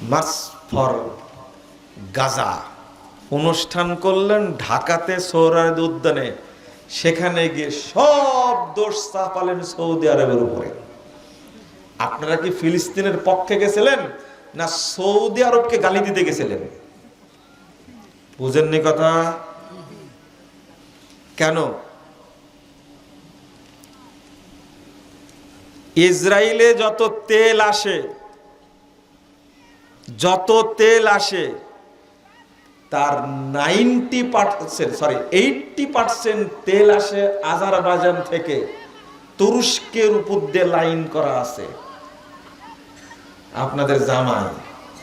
March for Gaza. অনুষ্ঠান করলেন ঢাকাতে সৌরাদ উদ্যানে। সেখানে গিয়ে সব দোষ চাপালেন সৌদি আরবের উপরে। আপনারা কি ফিলিস্তিনের পক্ষে গেছিলেন না সৌদি আরবকে গালি দিতে গেছিলেন? বুঝেননি কথা? কেন? ইসরায়েলে যত তেল আসে যত তেল আসে, তার ninety percent sorry eighty percent তেল আসে আজারবাইজান থেকে। তুরস্কের উপর দিয়ে লাইন করা আছে। আপনাদের জামাই,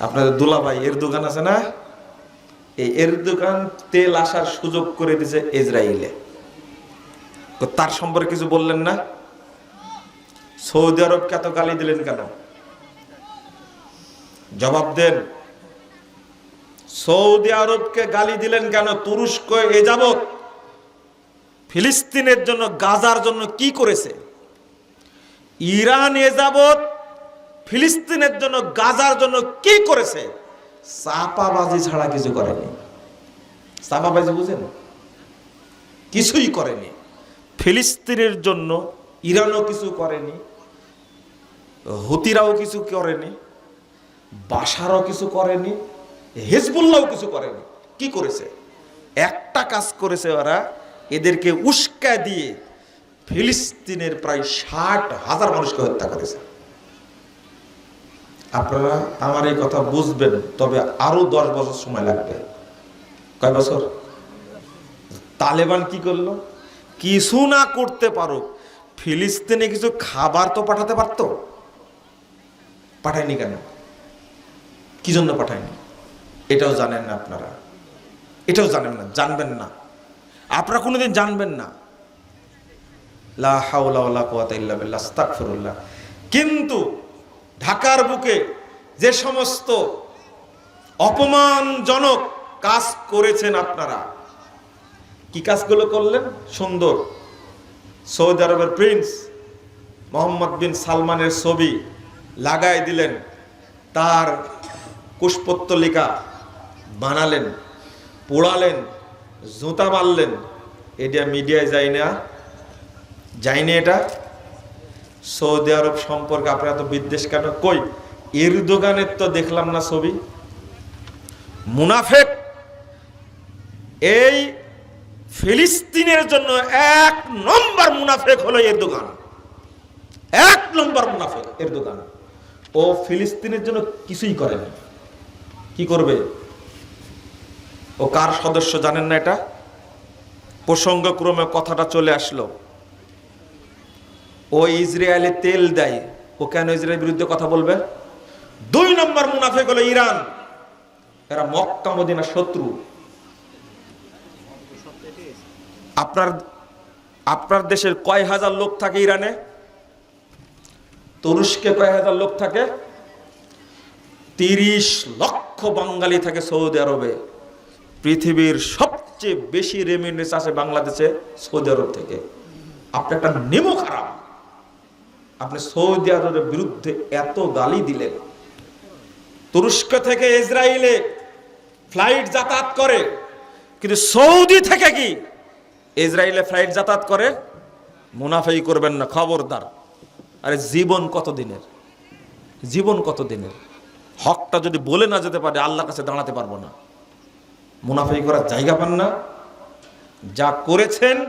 আপনাদের দুলাভাই, এর দোকান আছে না? এই এর দোকান তেল আসার সুযোগ করে দিছে ইসরায়েলে। তার সম্পর্কে কিছু বললেন না? সৌদি আরবকে এত গালি দিলেন কেন? জবাব দেন, সৌদি আরবকে গালি দিলেন কেন? তুরস্ক এ যাবৎ। ফিলিস্তিনের জন্য, গাজার জন্য কি করেছে? ইরান এ যাবৎ, ফিলিস্তিনের জন্য, গাজার জন্য কি করেছে? চাপাবাজি ছাড়া কিছু করেনি। চাপাবাজি বুঝেন? কিছুই করেনি। ফিলিস্তিনের জন্য ইরানও কিছু করেনি, হুতিরাও কিছু করেনি বাসারও কিছু করেনি, হেজবুল্লাহও কিছু করেনি। কি করেছে? একটা কাজ করেছে ওরা, এদেরকে উস্কা দিয়ে ফিলিস্তিনের প্রায় ষাট হাজার মানুষকে হত্যা করেছে। আপনারা আমার এই কথা বুঝবেন, তবে আরও দশ বছর সময় লাগবে। কয় বছর? তালেবান কি করল? কিছু না করতে পারো ফিলিস্তিনে কিছু খাবার তো পাঠাতে পারতো? পাঠায়নি কেন? কি জন্য পাঠায়নি? এটাও জানেন না আপনারা। এটাও জানেন না, জানবেন না। আপনারা কোনোদিন জানবেন না। লা হাওলা কিন্তু ঢাকার বুকে যে সমস্ত অপমানজনক কাজ করেছেন আপনারা, কি কাজগুলো করলেন? সুন্দর। সৌদি আরবের প্রিন্স মোহাম্মদ বিন সালমানের ছবি লাগাই দিলেন। তার কুশপত্তলিকা বানালেন, পোড়ালেন, জুতা মারলেন এটা মিডিয়ায় যায় না। যায়নি এটা? সৌদি আরব সম্পর্কে আপনারা তো বিদ্বেষ কেন? কই? এরদোগানের তো দেখলাম না ছবি। মুনাফেক, এই ফিলিস্তিনের জন্য এক নম্বর মুনাফেক হলো এর দোকান এক নম্বর মুনাফেক এর দোকান ও ফিলিস্তিনের জন্য কিছুই করে না কি করবে? ও কার সদস্য জানেন না এটা? প্রসঙ্গক্রমে কথাটা চলে আসলো। ও ইসরায়েলে তেল দেয়। ও কেন ইসরায়েলের বিরুদ্ধে কথা বলবে? দুই নম্বর মুনাফেক হলো ইরান। এরা মক্কা, মদিনা শত্রু। আপনার আপনার দেশের কয় হাজার লোক থাকে ইরানে? তুরস্কে কয় হাজার লোক থাকে? তিরিশ লক্ষ বাঙালি থাকে সৌদি আরবে। পৃথিবীর সবচেয়ে বেশি রেমিনেন্স আছে বাংলাদেশে, সৌদি আরব থেকে। আপনি একটা নেমো খারাপ। আপনি সৌদি আরবের বিরুদ্ধে এত গালি দিলেন। তুরস্ক থেকে ইসরায়েলে ফ্লাইট যাতায়াত করে। কিন্তু সৌদি থেকে কি? ইসরায়েলে ফ্লাইট যাতায়াত করে? মুনাফাই করবেন না, খবরদার। আরে জীবন কত দিনের জীবন কত দিনের হকটা যদি বলে না যেতে পারে, আল্লাহর কাছে দাঁড়াতে পারব না। মুনাফাই করার জায়গা পান না। যা করেছেন,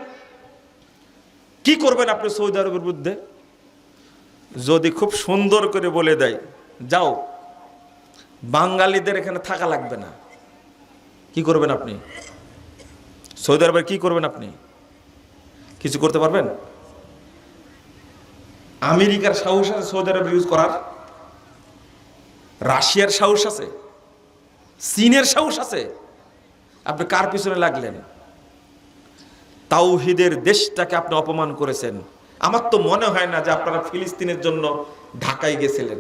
কি করবেন আপনি সৌদি আরবের বিরুদ্ধে? যদি খুব সুন্দর করে বলে দেয়, যাও, বাঙালিদের এখানে থাকা লাগবে না। কি করবেন আপনি? সৌদি আরবের কি করবেন আপনি? কিছু করতে পারবেন? আমেরিকার সাহস আছে সৌদি আরব ইউজ করার। রাশিয়ার সাহস আছে? চীনের সাহস আছে? আপনি কার পিছনে লাগলেন? তাওহিদের দেশটাকে আপনি অপমান করেছেন। আমার তো মনে হয় না যে আপনারা ফিলিস্তিনের জন্য ঢাকায় গেছিলেন।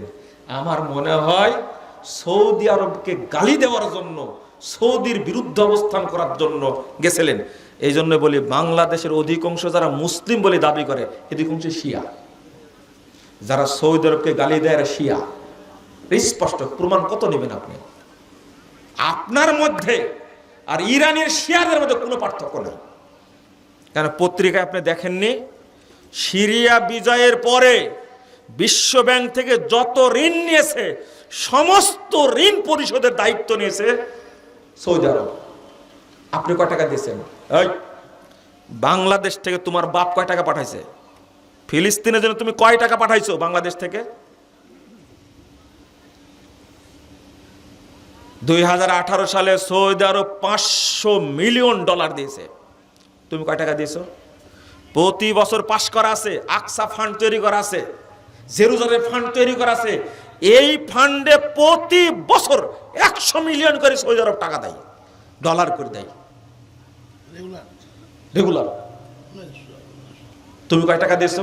আমার মনে হয় সৌদি আরবকে গালি দেওয়ার জন্য, সৌদির বিরুদ্ধে অবস্থান করার জন্য গেছিলেন। এই জন্য বলি, বাংলাদেশের অধিকাংশ যারা মুসলিম বলে দাবি করে অধিকাংশ শিয়া। যারা সৌদি আরবকে গালি দেয় শিয়া। স্পষ্ট, প্রমাণ কত নেবেন আপনি? আপনার মধ্যে আর ইরানের শিয়াদের মধ্যে কোনো পার্থক্য নেই। কেন পত্রিকায় আপনি দেখেননি? সিরিয়া বিজয়ের পরে বিশ্ব ব্যাংক থেকে যত ঋণ নিয়েছে, সমস্ত ঋণ পরিশোধের দায়িত্ব নিয়েছে সৌদি আরব। আপনি কয় টাকা দিয়েছেন? এই, বাংলাদেশ থেকে তোমার বাপ কয় টাকা পাঠাইছে? ফিলিস্তিনের জন্য তুমি কয় টাকা পাঠাইছো বাংলাদেশ থেকে? দুই হাজার আঠারো সালে সৌদি আরব পাঁচশো মিলিয়ন ডলার দিয়েছে। তুমি কয় টাকা দিয়েছ? প্রতি বছর পাশ করা আছে আকসা ফান্ড তৈরি করা আছে জেরুজালের ফান্ড তৈরি করা আছে। এই ফান্ডে প্রতি বছর একশো মিলিয়ন করে সৌদি আরব টাকা দেয় ডলার করে দেয়। রেগুলার রেগুলার তুমি কয় টাকা দিয়েছ?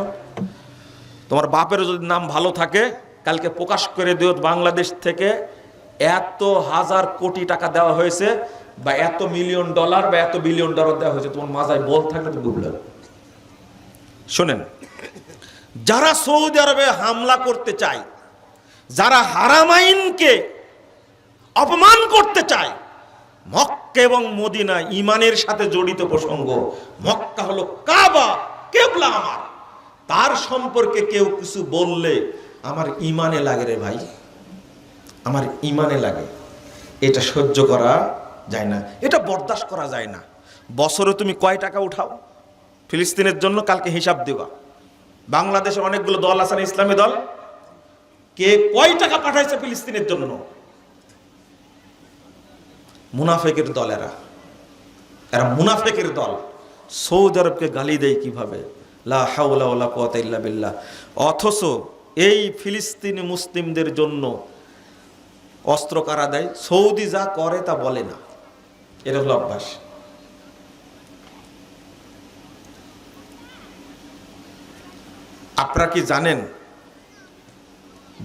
তোমার বাপের যদি নাম ভালো থাকে কালকে প্রকাশ করে দিও বাংলাদেশ থেকে এত হাজার কোটি টাকা দেওয়া হয়েছে বা এত মিলিয়ন ডলার বা এত বিলিয়ন ডলার দেওয়া হয়েছে, তোমার মাজায় বল থাকলে তুমি বুঝলে শোনেন, যারা সৌদি আরবে হামলা করতে চায়, যারা হারামাইনকে অপমান করতে চায়, মক্কা এবং মদিনা ইমানের সাথে জড়িত প্রসঙ্গ, মক্কা হলো কাবা, কেবলা আমার। তার সম্পর্কে কেউ কিছু বললে আমার ইমানে লাগে রে ভাই। আমার ইমানে লাগে। এটা সহ্য করা যায় না। এটা বরদাস্ত করা যায় না। বছরে তুমি কয় টাকা উঠাও? ফিলিস্তিনের জন্য কালকে হিসাব দেবা। বাংলাদেশে অনেকগুলো দল আছে, না ইসলামী দল? কে কয় টাকা পাঠাইছে ফিলিস্তিনের জন্য? মুনাফেকের দল এরা। এরা মুনাফেকের দল। সৌদি আরবকে গালি দেয় কীভাবে? লা হাওলা ওয়ালা কুওয়াতা ইল্লা বিল্লাহ। অথচ এই ফিলিস্তিনি মুসলিমদের জন্য অস্ত্র কারা দেয়? সৌদি যা করে তা বলে না। এটা হলো অভ্যাস। আপনারা কি জানেন,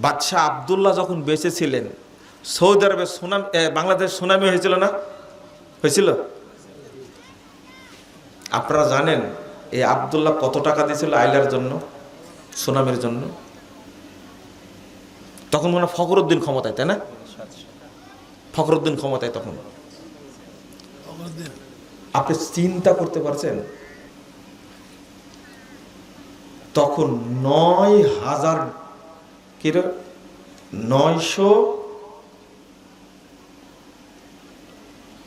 বাদশাহ আবদুল্লাহ যখন বেঁচে ছিলেন সৌদি আরবে সুনাম বাংলাদেশ সুনামি হয়েছিল না? হয়েছিল? আপনারা জানেন, এই আবদুল্লাহ কত টাকা দিয়েছিল আইলার জন্য, সুনামের জন্য? তখন মনে হয় ফখরুদ্দিন ক্ষমতায়, তাই না? ফখরুদ্দিন ক্ষমতায় তখন। আপনি চিন্তা করতে পারছেন? তখন নয় হাজার নয়শো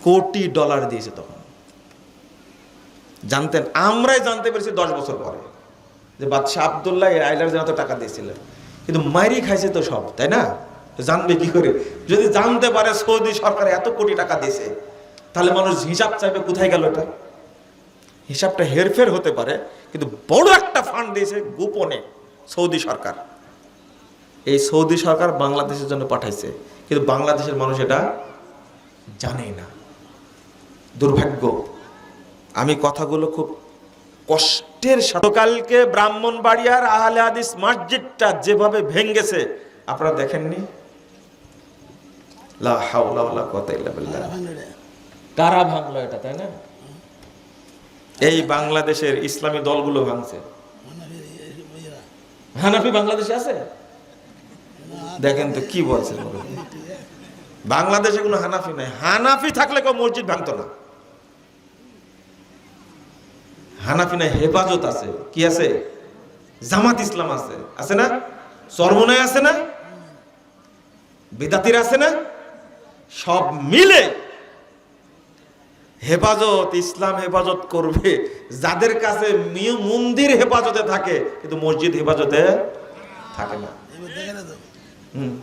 কোটি ডলার দিয়েছে তখন। জানতেন, আমরাই জানতে পেরেছি দশ বছর পরে যে বাদশাহ আবদুল্লাহ এই আইলার এত টাকা দিয়েছিলেন। কিন্তু মারি খাইছে তো সব, তাই না? জানবে কি করে? যদি জানতে পারে সৌদি সরকার এত কোটি টাকা দিয়েছে, তাহলে মানুষ হিসাব চাইবে কোথায় গেল এটা? হিসাবটা হেরফের হতে পারে, কিন্তু বড় একটা ফান্ড দিয়েছে গোপনে সৌদি সরকার। এই সৌদি সরকার বাংলাদেশের জন্য পাঠাইছে, কিন্তু বাংলাদেশের মানুষ এটা জানে না। দুর্ভাগ্য, আমি কথাগুলো খুব কষ্টের সাথে কালকে ব্রাহ্মণবাড়িয়ার আহলে হাদিস মসজিদটা যেভাবে ভেঙ্গেছে আপনারা দেখেননি? লা হাওলা ওয়ালা কুওয়াতা ইল্লা বিল্লাহ। কারা ভাঙলো এটা তাই না? এই বাংলাদেশের ইসলামী দলগুলো ভাঙছে। হানাফি বাংলাদেশে আছে? দেখেন তো কি বলছে বাংলাদেশে কোনো হানাফি নাই। হানাফি থাকলে কেউ মসজিদ ভাঙতো না। হানাফি নাই হেফাজত আছে। কি আছে? জামাত ইসলাম আছে। আছে না? চরমনায় আছে না? বিদাতির আছে না? সব মিলে হেফাজত ইসলাম হেফাজত করবে। যাদের কাছে মন্দির হেফাজতে থাকে কিন্তু মসজিদ হেফাজতে থাকে না। এবার দেখে না তো? হুম।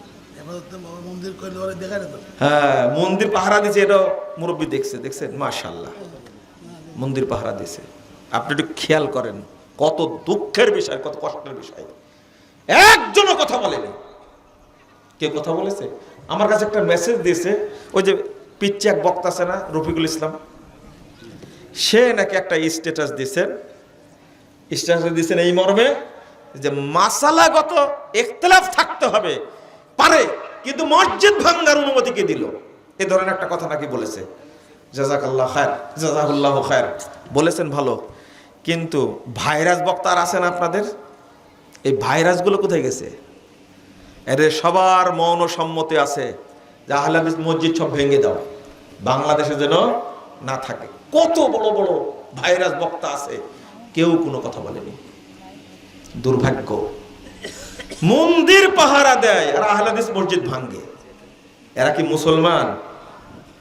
এবার তো বাবা মন্দির করলে ওরা দেখে না তো? হ্যাঁ মন্দির পাহারা দিছে এটা মুরব্বী দেখছে দেখছেন? মাশাল্লাহ মন্দির পাহারা দিছে। আপনি একটু খেয়াল করেন কত দুঃখের বিষয় কত কষ্টের বিষয়। একজনও কথা বলেনি। কে কথা বলেছে? আমার কাছে একটা মেসেজ দিয়েছে, ওই যে পিচ্ছে এক বক্তা আছে না, রফিকুল ইসলাম। সে নাকি একটা স্ট্যাটাস দিয়েছেন স্ট্যাটাস দিয়েছেন এই মর্মে যে মাসালাগত ইখতলাফ থাকতে হবে। পারে, কিন্তু মসজিদ ভাঙ্গার অনুমতি কে দিল? এ ধরনের একটা কথা নাকি বলেছে। জাজাকাল্লাহ খায়ের জাজাকুল্লাহ খায়ের। বলেছেন ভালো। কিন্তু ভাইরাস বক্তা আর আছেন আপনাদের? এই ভাইরাসগুলো কোথায় গেছে? এদের সবার মৌন সম্মতি আছে যে আহলে হাদিস মসজিদ সব ভেঙে দাও। বাংলাদেশে যেন না থাকে। কত বড় বড় ভাইরাস বক্তা আছে, কেউ কোনো কথা বলেনি। দুর্ভাগ্য। মন্দির পাহারা দেয় আর আহলে হাদিস মসজিদ ভাঙ্গে এরা কি মুসলমান?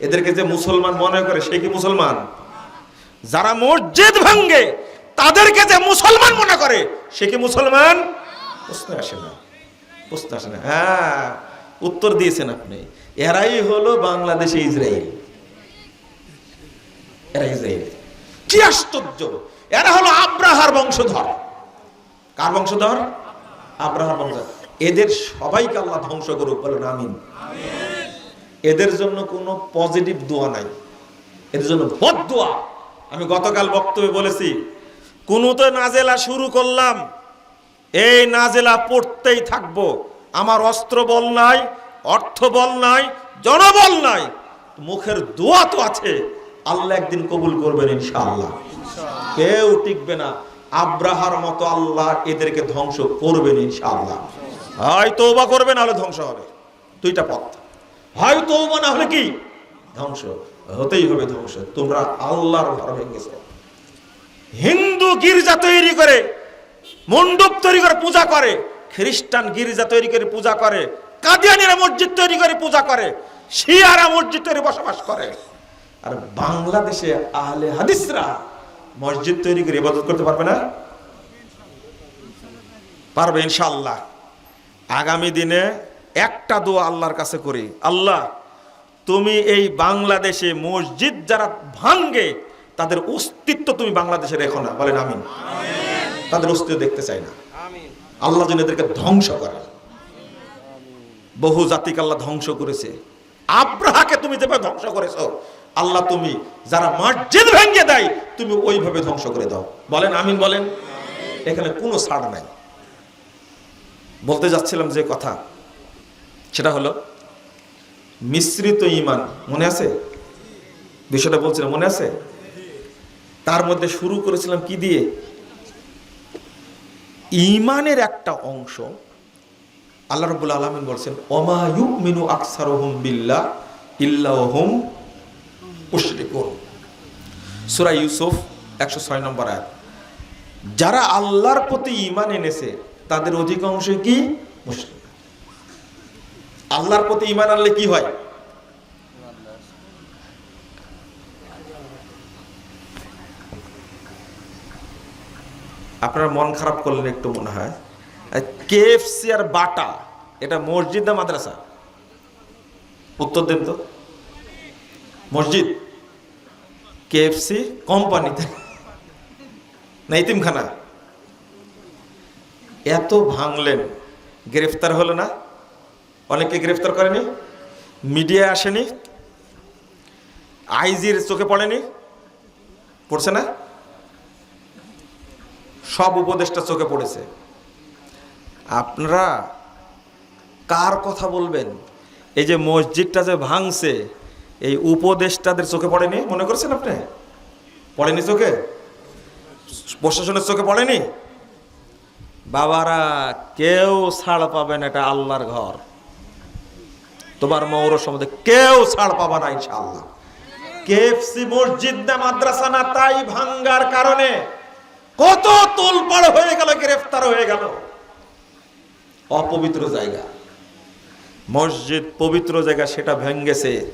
এদেরকে যে মুসলমান মনে করে, সে কি মুসলমান? যারা মসজিদ ভাঙ্গে তাদেরকে যে মুসলমান মনে করে, সে কি মুসলমান? প্রশ্ন আসে না। প্রশ্ন আসে না হ্যাঁ উত্তর দিয়েছেন আপনি। এরাই হলো বাংলাদেশে ইসরায়েল। এরা ইসরায়েল। কি আশ্চর্য! এরা হলো আব্রাহার বংশধর। কার বংশধর? আব্রাহার বংশধর। এদের সবাইকে আল্লাহ ধ্বংস করুক, বলেন আমিন। এদের জন্য কোনো পজিটিভ দোয়া নাই। এদের জন্য বদ দোয়া। আমি গতকাল বক্তব্যে বলেছি কোনো তো নাজেলা শুরু করলাম এই নাজেলা পড়তেই থাকব। আমার অস্ত্র বল নাই, অর্থ বল নাই, জনবল নাই। মুখের দোয়া তো আছে। আল্লাহ একদিন কবুল করবেন ইনশাআল্লাহ। কেউ টিকবে না। আব্রাহার মতো আল্লাহ এদেরকে ধ্বংস করবেন ইনশাআল্লাহ। হয় তৌবা করবে না হলে ধ্বংস হবে। দুইটা পথ। হয় তৌবা না হলে কি? ধ্বংস। হতেই হবে ধ্বংস। তোমরা আল্লাহর ঘর ভেঙেছো হিন্দু গির্জা তৈরি করে মণ্ডপ তৈরি করে পূজা করে, খ্রিস্টান গির্জা তৈরি করে পূজা করে, কাদিয়ানিরা মসজিদ তৈরি করে পূজা করে, শিয়ারা মসজিদ তৈরি বসবাস করে। আর বাংলাদেশে আহলে হাদিসরা মসজিদ তৈরি করে ইবাদত করতে পারবে না? পারবে ইনশাআল্লাহ। আগামী দিনে একটা দোয়া আল্লাহর কাছে করি, আল্লাহ, তুমি এই বাংলাদেশে মসজিদ যারা ভাঙ্গে তাদের অস্তিত্ব তুমি বাংলাদেশে রেখো না। বলেন আমিন। তাদের অস্তিত্ব দেখতে চাই না। আল্লাহ যেন এদেরকে ধ্বংস করে। বহু জাতিকে আল্লাহ ধ্বংস করেছে। আব্রাহাকে তুমি যেভাবে ধ্বংস করেছ আল্লাহ তুমি যারা মসজিদ ভেঙে দেয় তুমি ওইভাবে ধ্বংস করে দাও। বলেন আমিন বলেন? এখানে কোনো ছাড় নাই। বলতে যাচ্ছিলাম যে কথা সেটা হলো মিশ্রিত ইমান মনে আছে? বিষয়টা বলছিলাম মনে আছে? তার মধ্যে শুরু করেছিলাম কি দিয়ে? ইমানের একটা অংশ, আল্লাহ রবুল আলমিন বলছেন অমায়ু মিনু আকসার হুম বিল্লা ইল্লাহম সূরা ইউসুফ, একশো ছয় নম্বর আয়াত। যারা আল্লাহর প্রতি ইমান এনেছে, তাদের অধিকাংশই কি? মুশরিক। আল্লাহর প্রতি ইমান আনলে কি হয়? আপনার মন খারাপ করলেন একটু মনে হয়। কেএফসি আর বাটা, এটা মসজিদ না মাদ্রাসা? উত্তর দেন তো। মসজিদ? কেএফসি কোম্পানিতে। না, ইতিমখানা। এত ভাঙলেন। গ্রেফতার হলো না? অনেকে গ্রেফতার করেনি? মিডিয়ায় আসেনি? আইজির চোখে পড়েনি? পড়ছে না? সব উপদেশটা চোখে পড়েছে। আপনারা কার কথা বলবেন? এই যে মসজিদটা যে ভাঙছে, এই উপদেশটাদের চোখে পড়েনি? মনে করছেন আপনি? পড়েনি চোখে? প্রশাসনের চোখে পড়েনি? বাবারা, কেউ ছাড় পাবেন এটা আল্লাহর ঘর। তোমার মৌর সম্বন্ধে কেউ ছাড় পাবা না ইনশাল্লাহ কেএফসি মসজিদ না মাদ্রাসা না, তাই ভাঙ্গার কারণে কত তোলপাড় হয়ে গেল, গ্রেফতার হয়ে গেল। অপবিত্র জায়গা। মসজিদ পবিত্র জায়গা, সেটা ভেঙ্গেছে।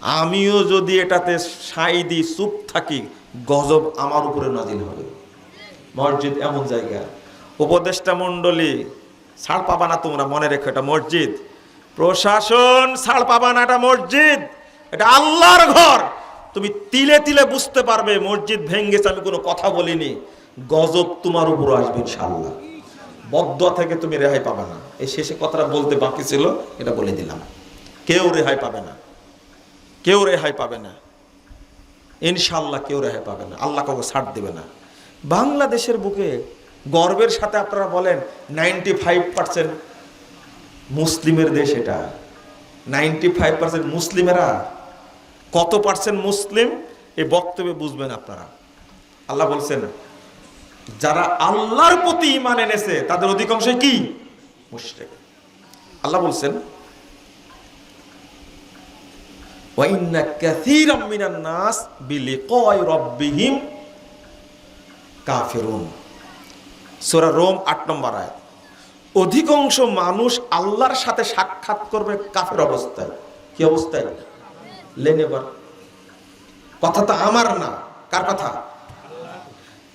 আমিও যদি এটাতে সাই চুপ থাকি, গজব আমার উপরে নাজিল হবে। মসজিদ এমন জায়গা। উপদেষ্টা মণ্ডলী, ছাড় পাবা না তোমরা, মনে রেখো, এটা মসজিদ। প্রশাসন, ছাড় পাবা না, এটা মসজিদ। এটা আল্লাহর ঘর। তুমি তিলে তিলে বুঝতে পারবে, মসজিদ ভেঙ্গেছে, আমি কোনো কথা বলিনি। গজব তোমার উপর আসবে ইনশাআল্লাহ। বদ্ধ থেকে তুমি রেহাই পাবে না। এই শেষে কথাটা বলতে বাকি ছিল, এটা বলে দিলাম। কেউ রেহাই পাবে না। কেউ রেহাই পাবে না। ইনশাল্লাহ কেউ রেহাই পাবে না। আল্লাহ কাউকে ছাড় দেবে না। বাংলাদেশের বুকে গর্বের সাথে আপনারা বলেন নাইনটি ফাইভ পার্সেন্ট মুসলিমের দেশ এটা। নাইনটি ফাইভ পার্সেন্ট মুসলিমেরা কত পার্সেন্ট মুসলিম? এই বক্তব্যে বুঝবেন আপনারা। আল্লাহ বলছেন যারা আল্লাহর প্রতি ইমান এনেছে, তাদের অধিকাংশ কি? মুশরিক। আল্লাহ বলছেন সূরা রোম 8 নম্বর আয়াত। অধিকাংশ মানুষ আল্লাহর সাথে সাক্ষাৎ করবে কাফের অবস্থায়। কি অবস্থায়? লেন এবার কথা তো আমার না। কার কথা?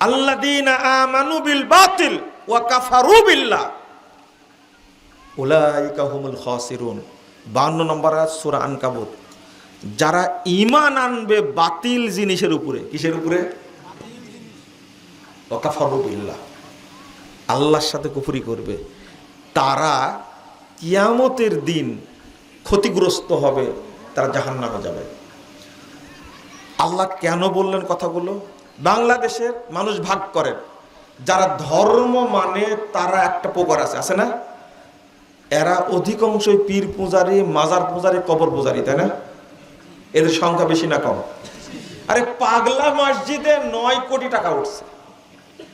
আল্লাযীনা আমানু বিল বাতিল ওয়া কাফারু বিল্লাহ। উলাইকা হুমুল খাসিরুন। 52 নম্বর সূরা আনকাবুত। যারা ঈমান আনবে বাতিল জিনিসের উপরে, কিসের উপরে? ওয়া কাফারু বিল্লাহ। আল্লাহর সাথে কুফরি করবে। তারা কিয়ামতের দিন ক্ষতিগ্রস্ত হবে, তারা জাহান্নামে যাবে। আল্লাহ কেন বললেন কথাগুলো? বাংলাদেশের মানুষ ভাগ করেন যারা ধর্ম মানে তারা একটা প্রকার আছে আছে না? এরা অধিকাংশই পীর পূজারি, মাজার পূজারি, কবর পূজারি, তাই না? এদের সংখ্যা বেশি না কম? আরে পাগলা মসজিদে নয় কোটি টাকা উঠছে।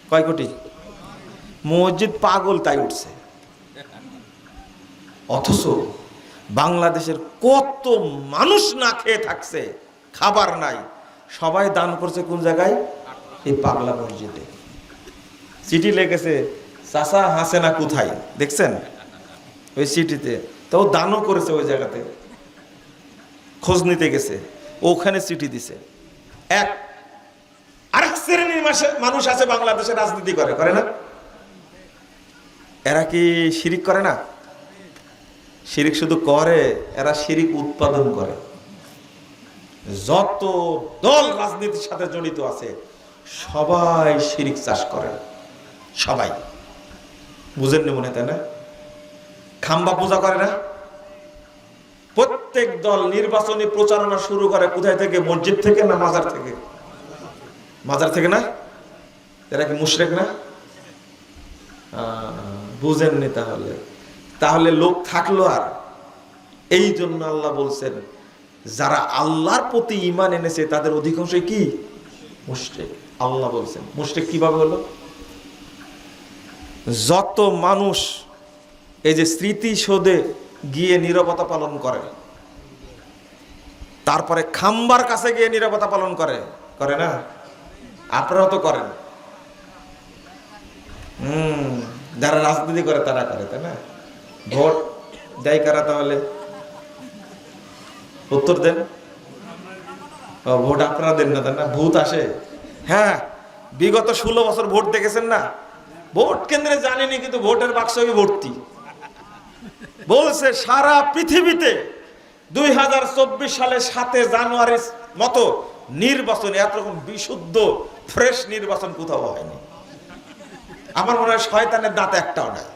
কয় কোটি? মসজিদ পাগল তাই উঠছে। অথচ বাংলাদেশের কত মানুষ না খেয়ে থাকছে, খাবার নাই। সবাই দান করছে কোন জায়গায়? এই পাগলা মসজিদে। চিঠি লেগেছে চাষা হাসে না কোথায়? দেখছেন? ওই সিটিতে তো দানও করেছে ওই জায়গাতে। খোঁজ নিতে গেছে। ওখানে চিঠি দিছে। এক। আরেক শ্রেণির মানুষ আছে, বাংলাদেশে রাজনীতি করে করে না? এরা কি শিরিক করে না? শিরিক শুধু করে, এরা শিরিক উৎপাদন করে। যত দল রাজনীতির সাথে জড়িত আছে, সবাই শিরিক চাষ করে। সবাই। বুঝেননি মনে তাই না? খাম্বা পূজা করে না? প্রত্যেক দল নির্বাচনী প্রচারণা শুরু করে কোথায় থেকে? মসজিদ থেকে না মাজার থেকে? মাজার থেকে না? এরা কি মুশরেক না? বুঝেননি তাহলে। তাহলে লোক থাকল আর। এই জন্য আল্লাহ বলছেন যারা আল্লাহর প্রতি ইমান এনেছে, তাদের অধিকাংশই কি? মুশরিক। আল্লাহ বলছেন, মুশরিক কীভাবে হলো? যত মানুষ এই যে স্মৃতিসৌধে গিয়ে নিরবতা পালন করে, তারপরে খাম্বার কাছে গিয়ে নিরবতা পালন করে করে না? আপনারাও তো করেন। হুম, যারা রাজনীতি করে, তারা করে, তাই না? ভোট দেয় কারা তাহলে? উত্তর দেন। ভোট আপনারা দেন না না? ভূত আসে। হ্যাঁ বিগত ষোলো বছর ভোট দেখেছেন না? ভোট কেন্দ্রে জানেনি, কিন্তু ভোটের বাক্স ভর্তি। বলছে, সারা পৃথিবীতে দুই হাজার চব্বিশ সালে সাতে জানুয়ারির মতো নির্বাচন এতরকম বিশুদ্ধ, ফ্রেশ নির্বাচন কোথাও হয়নি। আমার মনে হয় শয়তানের দাঁত একটাও নাই।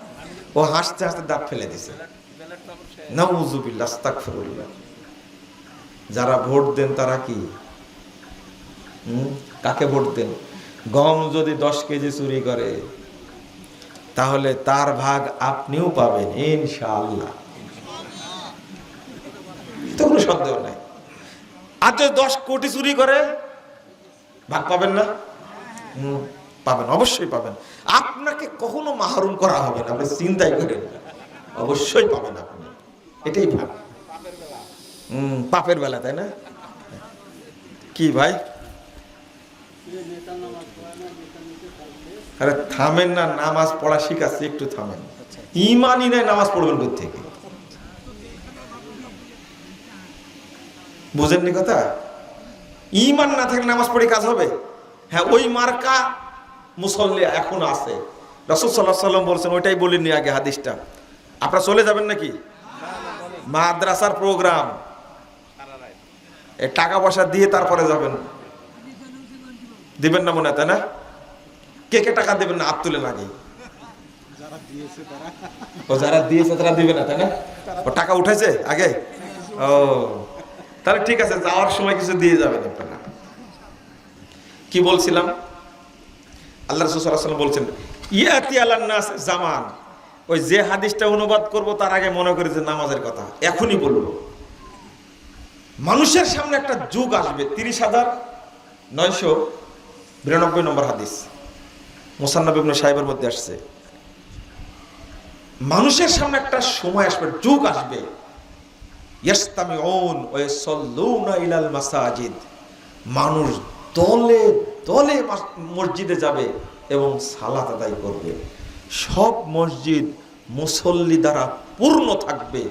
ও হাসতে হাসতে দাঁত ফেলে দিছে। নাউজুবিল্লাহ, আস্তাগফিরুল্লাহ। যারা ভোট দেন তারা কি? কাকে ভোট দেন? গম যদি দশ কেজি চুরি করে, তাহলে তার ভাগ আপনিও পাবেন, ইনশাআল্লাহ। তো কোনো সন্দেহ নাই। আর যদি দশ কোটি চুরি করে, ভাগ পাবেন না? পাবেন, অবশ্যই পাবেন। আপনাকে কখনো মাহরুম করা হবে না, আপনি চিন্তাই করেন অবশ্যই পাবেন আপনি। এটাই ভাগ। পাপের বেলা, তাই না? কি ভাই? আরে থামেন না, নামাজ পড়া শিখাচ্ছি, একটু থামেন। ইমানই নাই, নামাজ পড়বেন থেকে বুঝেননি কথা? ইমান না থাকলে নামাজ পড়ে কাজ হবে? হ্যাঁ ওই মার্কা মুসল্লি এখন আছে। রসদ সাল্লাহ সাল্লাম বলছেন, ওইটাই বলিনি আগে হাদিসটা। আপনারা চলে যাবেন নাকি? মাদ্রাসার প্রোগ্রাম। টাকা পয়সা দিয়ে তারপরে যাবেন। দিবেন না মনে তাই না? কে কে টাকা দেবেন না? হাত তুলে লাগে। ও যারা দিয়েছে তারা দিবে না, তাই না? ও টাকা উঠেছে আগে? ও, তাহলে ঠিক আছে, যাওয়ার সময় কিছু দিয়ে যাবেন আপনারা। কি বলছিলাম? আল্লাহ রসুল বলছেন, ইয়াতি আল্লাহ নাস জামান। ওই যে হাদিসটা অনুবাদ করব তার আগে মনে করি যে নামাজের কথা। এখনই বলব। মানুষের সামনে একটা যুগ আসবে। তিরিশ হাজার নয়শো বিরানব্বই নম্বর হাদিস। মোসান্নব সাহেবের মধ্যে আসছে। মানুষের সামনে একটা সময় আসবে, যুগ আসবে। ইলাল মানুষ দলে দলে মাস- মসজিদে যাবে এবং সালাত আদায় করবে। সব মসজিদ মুসল্লি দ্বারা পূর্ণ থাকবে।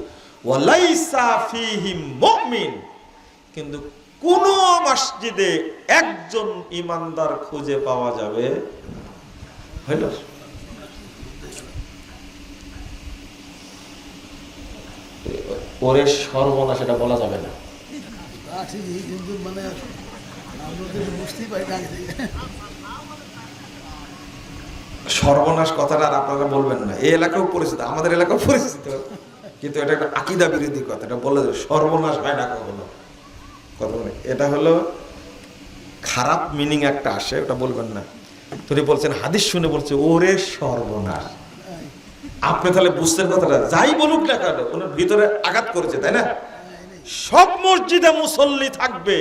ওয়ালাইসা ফিহি মুমিন। কিন্তু কোন মসজিদে একজন ইমানদার খুঁজে পাওয়া যাবে? হইল? ওরে বলা যাবে না। সর্বনাশ কথাটা আর আপনারা বলবেন না। এই এলাকাও পরিচিত আমাদের এলাকাও পরিচিত। কিন্তু এটা একটা আকিদা বিরোধী কথা এটা বলে সর্বনাশ হয় না কখনো। কথা এটা হলো খারাপ মিনিং একটা আসে, ওটা বলবেন না। তিনি বলছেন হাদিস শুনে বলছে, ওরে সর্বনাশ। আপনি তাহলে বুঝতেন কথাটা, যাই বলুক না কেন, ওনার ভিতরে আঘাত করেছে, তাই না? সব মসজিদে মুসল্লি থাকবে,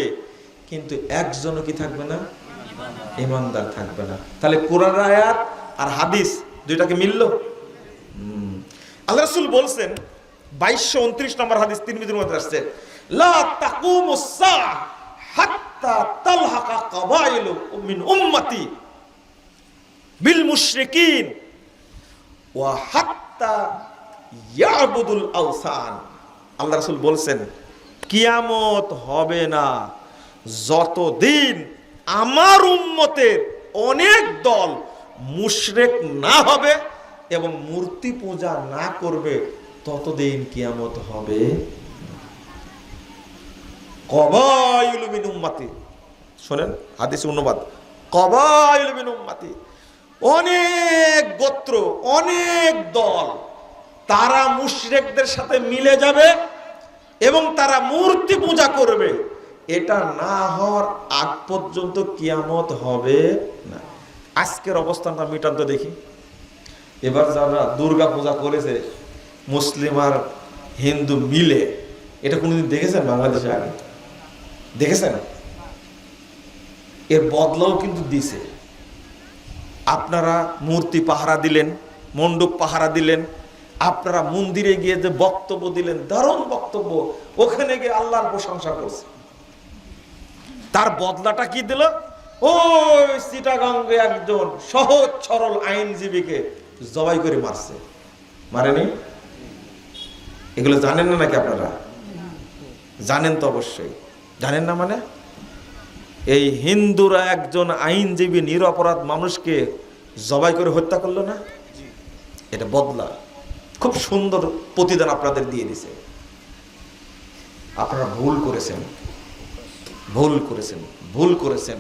কিন্তু একজনও কি থাকবে না? ইমানদার থাকবে না। তাহলে কোরআন আয়াত আর হাদিস দুইটাকে মিললো। আল্লাহ রাসূল বলছেন, বাইশশো উনত্রিশ নম্বর হাদিস তিন মিনিটের মধ্যে আসছে লা তাকুমু সাআ হাত্তা তালহাকা কাবাইলু মিন উম্মতি বিল মুশরিকিন ওয়া হাত্তা ইয়াবুদুল আওসান বলছেন, কিয়ামত হবে না যতদিন আমার উম্মতের অনেক দল মুশরেক না হবে এবং মূর্তি পূজা না করবে, ততদিন কিয়ামত হবে। কবাইলু মিন শোনেন, হাদিস অনুবাদ। কবাইলু মিন অনেক গোত্র, অনেক দল, তারা মুশরেকদের সাথে মিলে যাবে এবং তারা মূর্তি পূজা করবে। এটা না হওয়ার আগ পর্যন্ত কিয়ামত হবে না। আজকের অবস্থানটা মিটান তো দেখি। এবার যারা দুর্গা পূজা করেছে, মুসলিম আর হিন্দু মিলে, এটা কোনোদিন দেখেছেন বাংলাদেশে আগে? দেখেছেন? এর বদলাও কিন্তু দিছে আপনারা মূর্তি পাহারা দিলেন, মণ্ডপ পাহারা দিলেন, আপনারা মন্দিরে গিয়ে যে বক্তব্য দিলেন, দারুণ বক্তব্য, ওখানে গিয়ে আল্লাহর প্রশংসা করছে। তার বদলাটা কি দিল? ওই চিটাগঙ্গে একজন সহজ সরল আইনজীবীকে জবাই করে মারছে। মারেনি? এগুলো জানেন না নাকি আপনারা? জানেন তো অবশ্যই। জানেন না মানে? এই হিন্দুরা একজন আইনজীবী নিরপরাধ মানুষকে জবাই করে হত্যা করল না? এটা বদলা। খুব সুন্দর প্রতিদান আপনাদের দিয়ে দিছে। আপনারা ভুল করেছেন। ভুল করেছেন। ভুল করেছেন।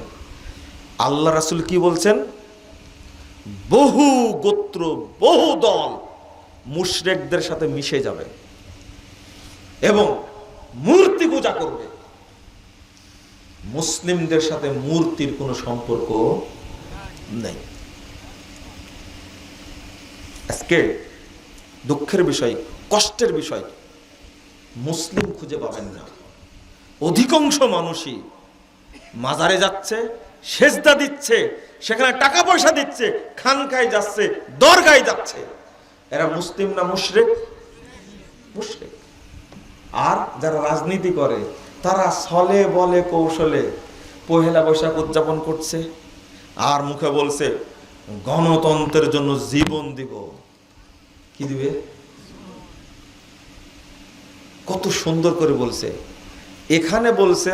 আল্লাহ রাসুল কি বলছেন? বহু গোত্র বহু দল মুশরেকদের সাথে মিশে যাবে এবং মূর্তি পূজা করবে। মুসলিমদের সাথে মূর্তির কোনো সম্পর্ক নেই। আজকে দুঃখের বিষয়, কষ্টের বিষয়, মুসলিম খুঁজে পাবেন না। অধিকাংশ মানুষই মাজারে যাচ্ছে, সেজদা দিচ্ছে, সেখানে টাকা পয়সা দিচ্ছে, খানকায় যাচ্ছে, দরগায় যাচ্ছে। এরা মুসলিম না মুশরেক? মুশরেক। আর যারা রাজনীতি করে তারা ছলে বলে কৌশলে পহেলা বৈশাখ উদযাপন করছে। আর মুখে বলছে, গণতন্ত্রের জন্য জীবন দিব। কি দিবে? কত সুন্দর করে বলছে। এখানে বলছে,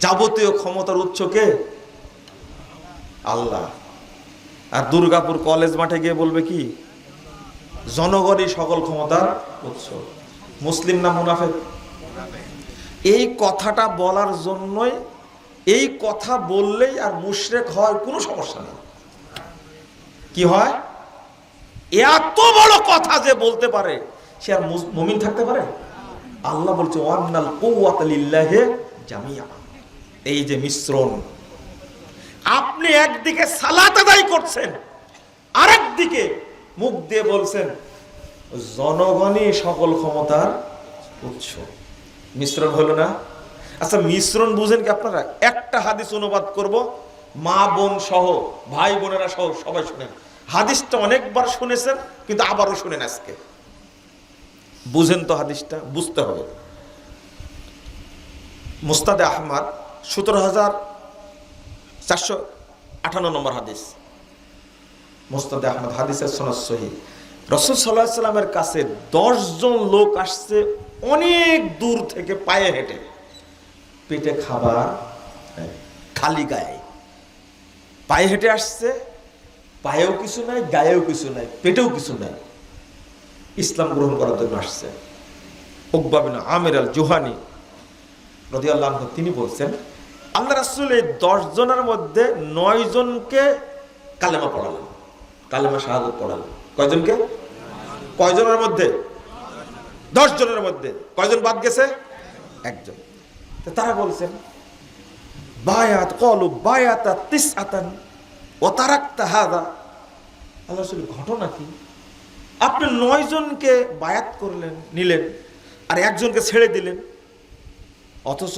যাবতীয় ক্ষমতার উৎসকে আল্লাহ। আর দুর্গাপুর কলেজ মাঠে গিয়ে বলবে কি, জনগণই সকল ক্ষমতার উৎস। মুসলিম না মুনাফেক? এই কথাটা বলার জন্যই, এই কথা বললেই আর মুশরেক হয়, কোনো সমস্যা নেই। কি হয়? এত বড় কথা যে বলতে পারে, সে আর মমিন থাকতে পারে? আল্লাহ বলছে জামিয়া এই যে মিশ্রণ। আপনি একদিকে সালাত আদায় করছেন আরেকদিকে মুখ দিয়ে বলছেন, জনগণই সকল ক্ষমতার উৎস। মিশ্রণ হলো না। আচ্ছা মিশ্রণ বুঝেন কি আপনারা? একটা হাদিস অনুবাদ করব, মা বোন সহ, ভাই বোনেরা সহ, সবাই শুনেন। হাদিসটা অনেকবার শুনেছেন, কিন্তু আবারও শুনেন আজকে। বুঝেন তো হাদিসটা, বুঝতে হবে। মুস্তাদে আহমদ, সতেরো হাজার চারশো আঠান্ন নম্বর হাদিস। মুস্তাদে আহমদ, হাদিসের সনদ সহি। রসুল সাল্লাহ সাল্লামের কাছে দশজন লোক আসছে অনেক দূর থেকে পায়ে হেঁটে। পেটে খাবার খালি গায়ে। পায়ে হেঁটে আসছে, পায়েও কিছু নাই, গায়েও কিছু নাই, পেটেও কিছু নাই। ইসলাম গ্রহণ করার জন্য আসছে। উকবাবিন আমির আল জোহানি রদিয়াল্লাহ আনহু, তিনি বলছেন, আল্লাহ রাসুল এই দশ জনের মধ্যে নয় জনকে কালেমা পড়ালেন। কালেমা শাহাদত পড়ালেন। কয়জনকে? কয়জনের মধ্যে? দশ জনের মধ্যে। কয়জন বাদ গেছে? একজন। তো তারা বলছেন, বায়াত কলু বায়াতা তিস আতান ও তারাক্তা হাদা আল্লাহ ঘটনা কি? আপনি নয় জনকে বায়াত করলেন, নিলেন, আর একজনকে ছেড়ে দিলেন। অথচ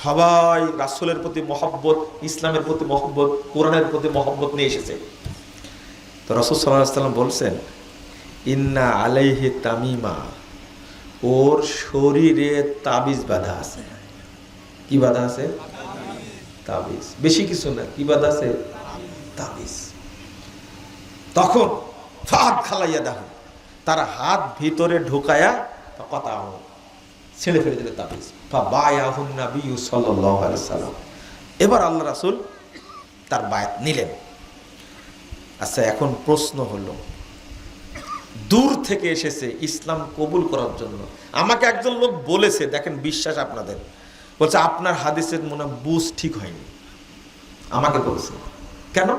সবাই রাসূলের প্রতি মহব্বত, ইসলামের প্রতি মহব্বত, কোরআনের প্রতি মহব্বত নিয়ে এসেছে। সাল্লাহ সাল্লাম বলছেন, ইন্না আলাইহি তামিমা। ওর শরীরে তাবিজ বাঁধা আছে কি বাঁধা আছে? তাবিজ। বেশি কিছু না, কি বাধা আছে? তাবিজ। তখন ফাঁদ খালাইয়া দেখো তার হাত ভিতরে ঢুকায়া কথা ছেড়ে ফেলে দিলে তাবিজ। বায়াহুন নবী সাল্লাম। এবার আল্লাহ রাসুল তার বায়াত নিলেন। আচ্ছা এখন প্রশ্ন হলো, দূর থেকে এসেছে ইসলাম কবুল করার জন্য। আমাকে একজন লোক বলেছে, দেখেন বিশ্বাস আপনাদের, বলছে, আপনার হাদিসের মনে বুঝ ঠিক হয়নি। আমাকে বলছে। কেন?